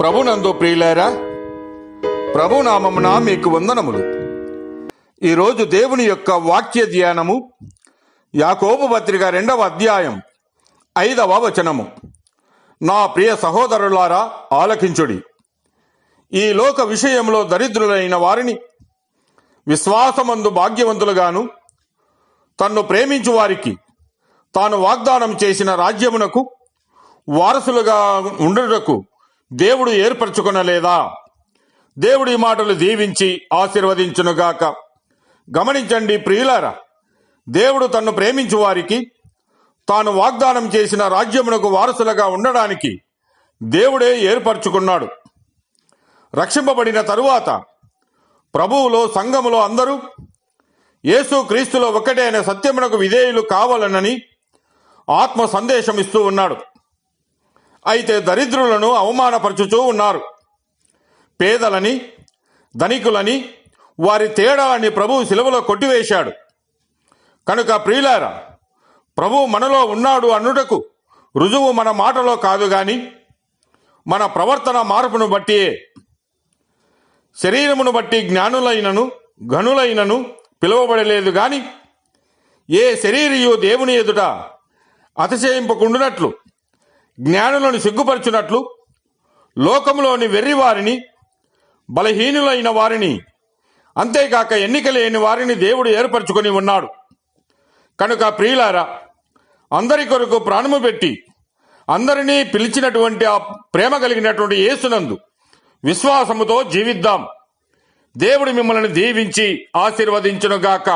ప్రభునందు ప్రియులారా ప్రభునామమున మీకు వందనములు. ఈరోజు దేవుని యొక్క వాక్య ధ్యానము యాకోబు పత్రిక రెండవ అధ్యాయం ఐదవ వచనము. నా ప్రియ సహోదరులారా ఆలకించుడి. ఈ లోక విషయంలో దరిద్రులైన వారిని విశ్వాసమందు భాగ్యవంతులుగాను తన్ను ప్రేమించు వారికి తాను వాగ్దానం చేసిన రాజ్యమునకు వారసులుగా ఉండుటకు దేవుడు ఏర్పరచుకొనలేదా? దేవుడి మాటలు దీవించి ఆశీర్వదించునుగాక. గమనించండి ప్రియులారా దేవుడు తన్ను ప్రేమించు వారికి తాను వాగ్దానం చేసిన రాజ్యమునకు వారసులుగా ఉండడానికి దేవుడే ఏర్పరచుకున్నాడు. రక్షింపబడిన తరువాత ప్రభువులో సంఘములో అందరూ యేసు క్రీస్తులో ఒకటే అనే సత్యమునకు విధేయులు కావాలనని ఆత్మ సందేశం ఇస్తూ ఉన్నాడు. అయితే దరిద్రులను అవమానపరచుచూ ఉన్నారు. పేదలని ధనికులని వారి తేడాన్ని ప్రభువు సిలువలో కొట్టివేశాడు. కనుక ప్రియులారా ప్రభు మనలో ఉన్నాడు అన్నుటకు రుజువు మన మాటలో కాదు గాని మన ప్రవర్తన మార్పును బట్టియే శరీరమును బట్టి జ్ఞానులైనను ఘనులైనను పిలువబడలేదు గాని ఏ శరీరియు దేవుని ఎదుట అతిశయింపకుండునట్లు జ్ఞానులను సిగ్గుపరచునట్లు లోకములోని వెర్రివారిని బలహీనులైన వారిని అంతేకాక ఎన్నిక లేని వారిని దేవుడు ఏర్పరచుకొని ఉన్నాడు. కనుక ప్రియులారా అందరి కొరకు ప్రాణము పెట్టి అందరినీ పిలిచినటువంటి ఆ ప్రేమ కలిగినటువంటి యేసునందు విశ్వాసముతో జీవిద్దాం. దేవుడు మిమ్మల్ని దీవించి ఆశీర్వదించునుగాక.